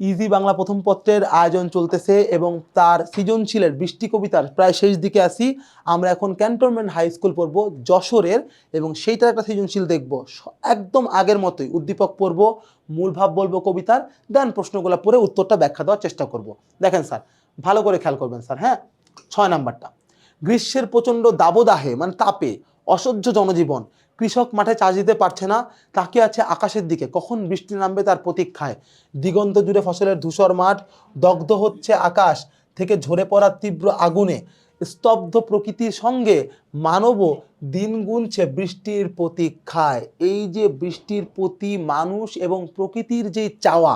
Easy Bangla প্রথম পত্রের আয়োজন চলতেছে এবং তার সৃজনশীলের বৃষ্টি কবিতার প্রায় শেষ দিকে আসি আমরা এখন ক্যান্টনমেন্ট হাই স্কুল পড়ব যশোরের এবং সেইটার একটা সৃজনশীল দেখব। একদম আগের মতোই উদ্দীপক পড়ব, মূল ভাব বলব কবিতার দেন প্রশ্নগুলো পড়ে উত্তরটা ব্যাখ্যা দেওয়ার চেষ্টা করব। দেখেন স্যার, ভালো করে খেয়াল করবেন স্যার হ্যাঁ? ছয় নাম্বারটা। গ্রীষ্মের প্রচণ্ড দাবদাহে মানে তাপে, অসহ্য জনজীবন কৃষক মাঠে চাষ দিতে পারছে না, তাকিয়ে আছে আকাশের দিকে। কখন বৃষ্টি নামবে তার প্রতীক্ষায়? দিগন্ত জুড়ে ফসলের ধূসর মাঠ, দগ্ধ হচ্ছে আকাশ থেকে ঝরে পড়া তীব্র আগুনে। স্তব্ধ প্রকৃতির সঙ্গে মানবও দিন গুনছে বৃষ্টির প্রতীক্ষায়। এই যে বৃষ্টির প্রতি মানুষ এবং প্রকৃতির যে চাওয়া,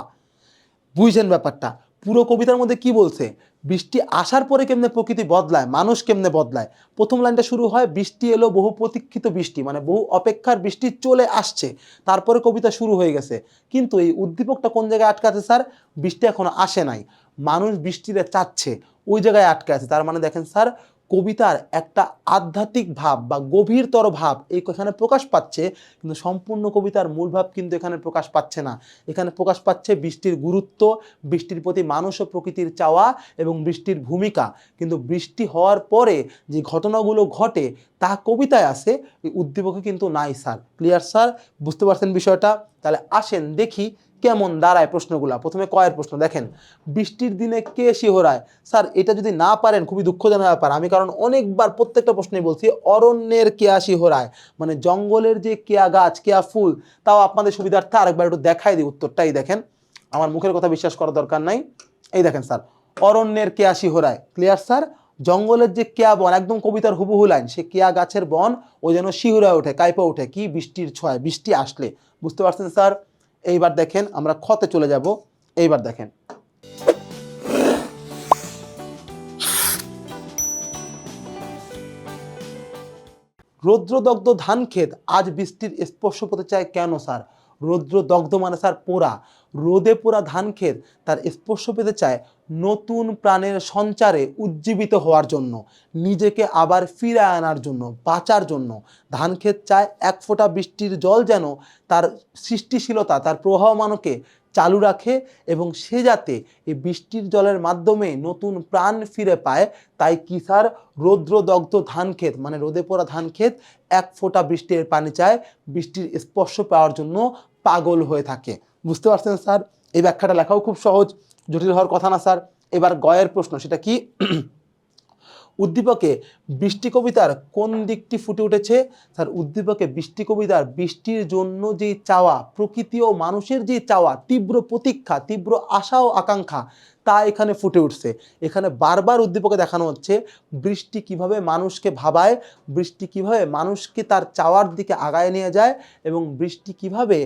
বুঝছেন ব্যাপারটা? পুরো কবিতার মধ্যে কি বলছে? বৃষ্টি আসার পরে কেমনে প্রকৃতি বদলায়, মানুষ কেমনে বদলায়? প্রথম লাইনটা শুরু হয়, বৃষ্টি এলো, বহু প্রতীক্ষিত বৃষ্টি মানে বহু অপেক্ষার বৃষ্টি চলে আসছে, তারপরে কবিতা শুরু হয়ে গেছে। কিন্তু এই উদ্দীপকটা কোন জায়গায় আটকাচ্ছে স্যার? বৃষ্টি এখনও আসে নাই। মানুষ বৃষ্টিটা চাচ্ছে, ওই জায়গায় আটকে আছে। তার মানে দেখেন স্যার কবিতার একটা আধ্যাত্মিক ভাব বা গভীরতর ভাব এই এখানে প্রকাশ পাচ্ছে, কিন্তু সম্পূর্ণ কবিতার মূল ভাব কিন্তু এখানে প্রকাশ পাচ্ছে না। এখানে প্রকাশ পাচ্ছে বৃষ্টির গুরুত্ব, বৃষ্টির প্রতি মানুষ ও প্রকৃতির চাওয়া এবং বৃষ্টির ভূমিকা। কিন্তু বৃষ্টি হওয়ার পরে যে ঘটনাগুলো ঘটে, তা কবিতায় আসে উদ্দীপকে কিন্তু নাই স্যার। Clear sir? বুঝতে পারছেন বিষয়টা? তাহলে আসেন দেখি কেমন দাঁড়ায় প্রশ্নগুলা। প্রথমে কয়ের প্রশ্ন, দেখেন, বৃষ্টির দিনে কে শিহরায়? স্যার, এটা যদি না পারেন, খুবই দুঃখজনক ব্যাপার। আমি কারণ অনেকবার প্রত্যেকটা প্রশ্নে বলছি, অরণ্যের কেয়া শিহরায়? মানে জঙ্গলের যে কেয়া গাছ, কেয়া ফুল, তাও আপনাদের সুবিধার্থে আরেকবার একটু দেখাই দিই উত্তরটাই, দেখেন। আমার মুখের কথা বিশ্বাস করার দরকার নাই। এই দেখেন, স্যার, অরণ্যের কেয়া শিহরায়। Clear, sir? জঙ্গলের যে কেয়া বন, একদম কবিতার হুবহু লাইন, সে কেয়া গাছের বন, ও যেন শিহুরায় ওঠে, কাইপা ওঠে, কি বৃষ্টির ছয়, বৃষ্টি আসলে। বুঝতে পারছেন স্যার? এইবার দেখেন, আমরা ক্ষতে চলে যাব, এইবার দেখেন। রৌদ্রদগ্ধ ধান ক্ষেত, আজ বৃষ্টির স্পর্শ পেতে চায় কেন স্যার? রৌদ্রদগ্ধ মানে স্যার পোড়া। রোদে পোড়া ধান ক্ষেত, তার স্পর্শ পেতে চায় নতুন প্রাণের সঞ্চারে উজ্জীবিত হওয়ার জন্য, নিজেকে আবার ফিরে আনার জন্য, বাঁচার জন্য। ধান ক্ষেত চায় এক ফোঁটা বৃষ্টির জল যেন তার সৃষ্টিশীলতা, তার প্রবাহমানকে চালু রাখে এবং সে যাতে এই বৃষ্টির জলের মাধ্যমে নতুন প্রাণ ফিরে পায়। তাই কি স্যার? রৌদ্রদগ্ধ ধান ক্ষেত মানে রোদে পড়া ধান ক্ষেত, এক ফোঁটা বৃষ্টির পানি চায়। বৃষ্টির স্পর্শ পাওয়ার জন্য পাগল হয়ে থাকে। বুঝতে পারছেন স্যার? এই ব্যাখ্যাটা লেখাও খুব সহজ। জটিল হওয়ার কথা না, স্যার। এবার গয়ের প্রশ্ন, সেটা কি? উদ্দীপকে বৃষ্টি কবিতার কোন দিকটি ফুটে উঠেছে? স্যার, উদ্দীপকে বৃষ্টি কবিতার বৃষ্টির জন্য যে চাওয়া, প্রকৃতি ও মানুষের যে চাওয়া, তীব্র প্রতীক্ষা, তীব্র আশা ও আকাঙ্ক্ষা তা এখানে ফুটে উঠছে। এখানে বারবার উদ্দীপকে দেখানো হচ্ছে, বৃষ্টি কীভাবে মানুষকে ভাবায়, বৃষ্টি কীভাবে মানুষকে তার চাওয়ার দিকে আগায় নিয়ে যায় এবং বৃষ্টি কীভাবে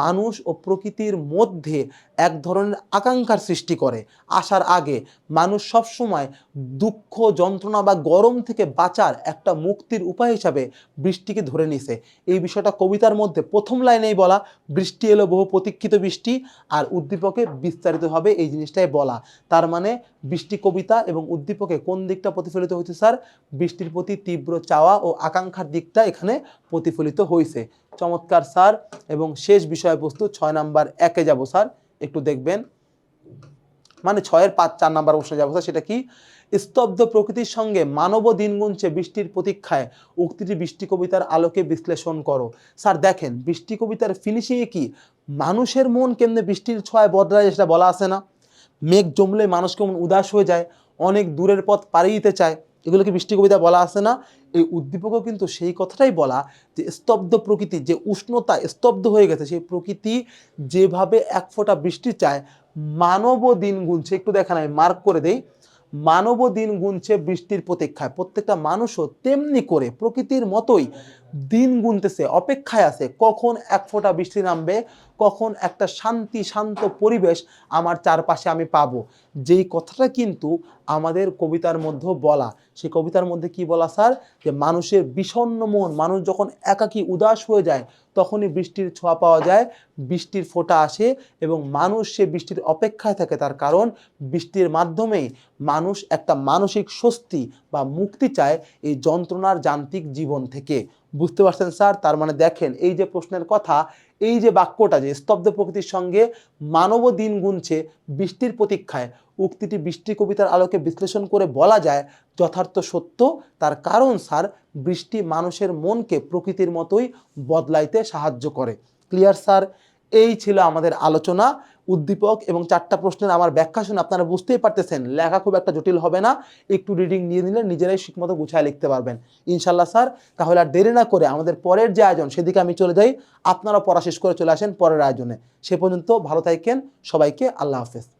মানুষ ও প্রকৃতির মধ্যে এক ধরনের আকাঙ্ক্ষার সৃষ্টি করে। আসার আগে মানুষ সবসময় দুঃখ, যন্ত্রণা বা গরম থেকে বাঁচার একটা মুক্তির উপায় হিসাবে বৃষ্টিকে ধরে নিছে। এই বিষয়টা কবিতার মধ্যে প্রথম লাইনেই বলা, বৃষ্টি এলো বহু প্রতীক্ষিত বৃষ্টি, আর উদ্দীপকে বিস্তারিতভাবে এই জিনিসটাই বলা। তার মানে বৃষ্টি কবিতা এবং উদ্দীপকে কোন দিকটা প্রতিফলিত হয়েছে, স্যার? বৃষ্টির প্রতি তীব্র চাওয়া ও আকাঙ্ক্ষার দিকটা এখানে প্রতিফলিত হয়েছে। চমৎকার, স্যার। এবং শেষ বিষয়বস্তু ছয় নাম্বার একে যাব, স্যার। একটু দেখবেন। মানে ছয়ের পাঁচ, চার নাম্বার প্রশ্নে যাব, স্যার, সেটা কি? স্তব্ধ প্রকৃতির সঙ্গে মানব দিন গুনছে বৃষ্টির প্রতীক্ষায়। উক্তিটি বৃষ্টি কবিতার আলোকে বিশ্লেষণ করো। স্যার, দেখেন, বৃষ্টি কবিতার ফিনিশিংয়ে কি? মানুষের মন কেমনে বৃষ্টির ছোঁয়ায় বদলায় সেটা বলা আছে না? মেঘ জমলে মানুষ কেমন উদাস হয়ে যায়, অনেক দূরের পথ পাড়ি দিতে চায়। এগুলোকে বৃষ্টি কবিতা বলা আছে না? এই উদ্দীপকও কিন্তু সেই কথাটাই বলা যে স্তব্ধ প্রকৃতি, যে উষ্ণতা স্তব্ধ হয়ে গেছে, সেই প্রকৃতি যেভাবে এক ফোঁটা বৃষ্টি চায়, মানব দিন গুনছে, একটু দেখা নাই মার্ক করে দেই। মানব দিন গুনছে বৃষ্টির প্রতীক্ষায়। প্রত্যেকটা মানুষও তেমনি করে, প্রকৃতির মতোই দিন গুনতেছে, অপেক্ষায় আছে, কখন এক ফোঁটা বৃষ্টি নামবে, কখন একটা শান্তি, শান্ত পরিবেশ আমার চারপাশে আমি পাবো। যেই কথাটা কিন্তু আমাদের কবিতার মধ্যেও বলা। সেই কবিতার মধ্যে কি বলা, স্যার? যে মানুষের বিষণ্ণ মন, মানুষ যখন একাকী উদাস হয়ে যায়, তখনই বৃষ্টির ছোঁয়া পাওয়া যায়, বৃষ্টির ফোঁটা আসে এবং মানুষ সে বৃষ্টির অপেক্ষায় থাকে। তার কারণ, বৃষ্টির মাধ্যমেই মানুষ একটা মানসিক স্বস্তি বা মুক্তি চায় এই যন্ত্রণার যান্ত্রিক জীবন থেকে। বুঝতে পারছেন স্যার? তার মানে দেখেন, এই যে প্রশ্নের কথা, এই যে বাক্যটা যে স্তব্ধ প্রকৃতির সঙ্গে মানব দিন গুনছে বৃষ্টির প্রতীক্ষায়, উক্তিটি বৃষ্টি কবিতার আলোকে বিশ্লেষণ করে বলা যায় যথার্থ সত্য। তার কারণ স্যার, বৃষ্টি মানুষের মনকে প্রকৃতির মতোই বদলাইতে সাহায্য করে। Clear sir? এই ছিল আমাদের আলোচনা। উদ্দীপক এবং চারটা প্রশ্নের আমার ব্যাখ্যা শুনে আপনারা বুঝতেই পারতেছেন, লেখা খুব একটা জটিল হবে না। একটু রিডিং নিয়ে নিলে নিজেরাই ঠিকমতো গুছায় লিখতে পারবেন। ইনশাল্লাহ স্যার, তাহলে আর দেরি না করে আমাদের পরের যে আয়োজন, সেদিকে আমি চলে যাই। আপনারা পড়া শেষ করে চলে আসেন পরের আয়োজনে। সে পর্যন্ত ভালো থাকেন। সবাইকে আল্লাহ হাফেজ।